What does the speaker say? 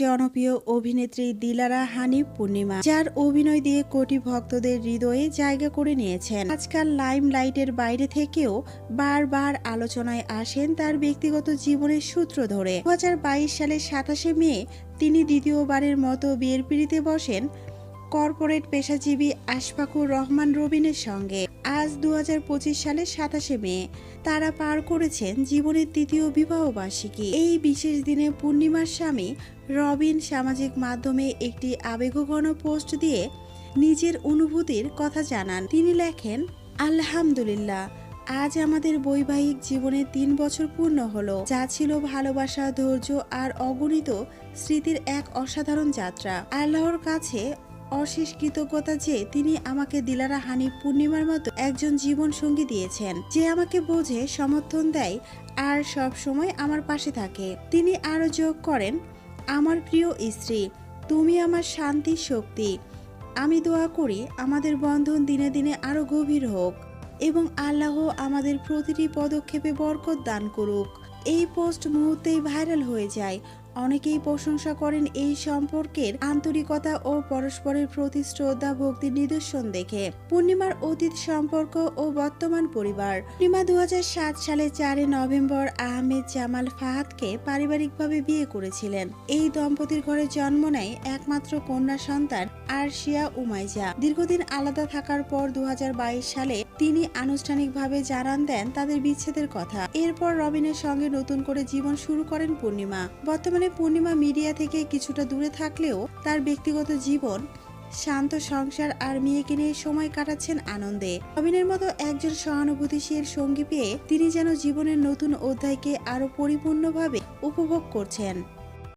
জনপ্রিয় অভিনেত্রী দিলারা হানি পূর্ণিমা, যার অভিনয় দিয়ে কোটি ভক্তদের হৃদয়ে জায়গা করে নিয়েছেন। আজকাল লাইম লাইটের বাইরে থেকেও বারবার আলোচনায় আসেন তার ব্যক্তিগত জীবনের সূত্র ধরে। দু হাজার বাইশ সালের সাতাশে মে তিনি দ্বিতীয়বারের মতো বিয়ের পিড়িতে বসেন কর্পোরেট পেশাজীবী আশফাকুর রহমান রবিনের সঙ্গে আজ দু হাজার পঁচিশ সালের সাতাশে মে। তারা পার করেছেন জীবনের তৃতীয় বিবাহবার্ষিকী এই বিশেষ দিনে পূর্ণিমার স্বামী রবিন সামাজিক মাধ্যমে একটি আবেগঘন পোস্ট দিয়ে নিজের অনুভূতির কথা জানান। তিনি লেখেন, আলহামদুলিল্লাহ, আজ আমাদের বৈবাহিক জীবনে তিন বছর পূর্ণ হলো। যা ছিল ভালোবাসা, ধৈর্য আর অগণিত স্মৃতির এক অসাধারণ যাত্রা। আল্লাহর কাছে অশেষ কৃতজ্ঞতা যে তিনি আমাকে দিলারা হানি পূর্ণিমার মতো একজন জীবন সঙ্গী দিয়েছেন, যে আমাকে বোঝে, সমর্থন দেয় আর সব সময় আমার পাশে থাকে। তিনি আরও যোগ করেন, আমার প্রিয় স্ত্রী, তুমি আমার শান্তির শক্তি। আমি দোয়া করি আমাদের বন্ধন দিনে দিনে আরও গভীর হোক এবং আল্লাহ আমাদের প্রতিটি পদক্ষেপে বরকত দান করুক। এই পোস্ট মুহূর্তেই ভাইরাল হয়ে যায়। অনেকেই প্রশংসা করেন এই সম্পর্কের আন্তরিকতা ও পরস্পরের প্রতি শ্রদ্ধা ভক্তির নিদর্শন দেখে। পূর্ণিমার অতীত সম্পর্ক ও বর্তমান পরিবার। পূর্ণিমা দু হাজার সাত সালে চারে নভেম্বর আহমেদ জামাল ফাহাদকে পারিবারিকভাবে বিয়ে করেছিলেন। এই দম্পতির ঘরে জন্ম নেয় একমাত্র কন্যা সন্তান আরশিয়া উমাইজা দীর্ঘদিন আলাদা থাকার পর দু হাজার বাইশ সালে তিনি আনুষ্ঠানিকভাবে জানান দেন তাদের বিচ্ছেদের কথা। এরপর রবিনের সঙ্গে নতুন করে জীবন শুরু করেন পূর্ণিমা। বর্তমানে পূর্ণিমা মিডিয়া থেকে কিছুটা দূরে থাকলেও তার ব্যক্তিগত জীবন, শান্ত সংসার আর মেয়েকে নিয়ে সময় কাটাচ্ছেন আনন্দে। রবিনের মতো একজন সহানুভূতিশীল সঙ্গী পেয়ে তিনি যেন জীবনের নতুন অধ্যায়কে আরও পরিপূর্ণভাবে উপভোগ করছেন।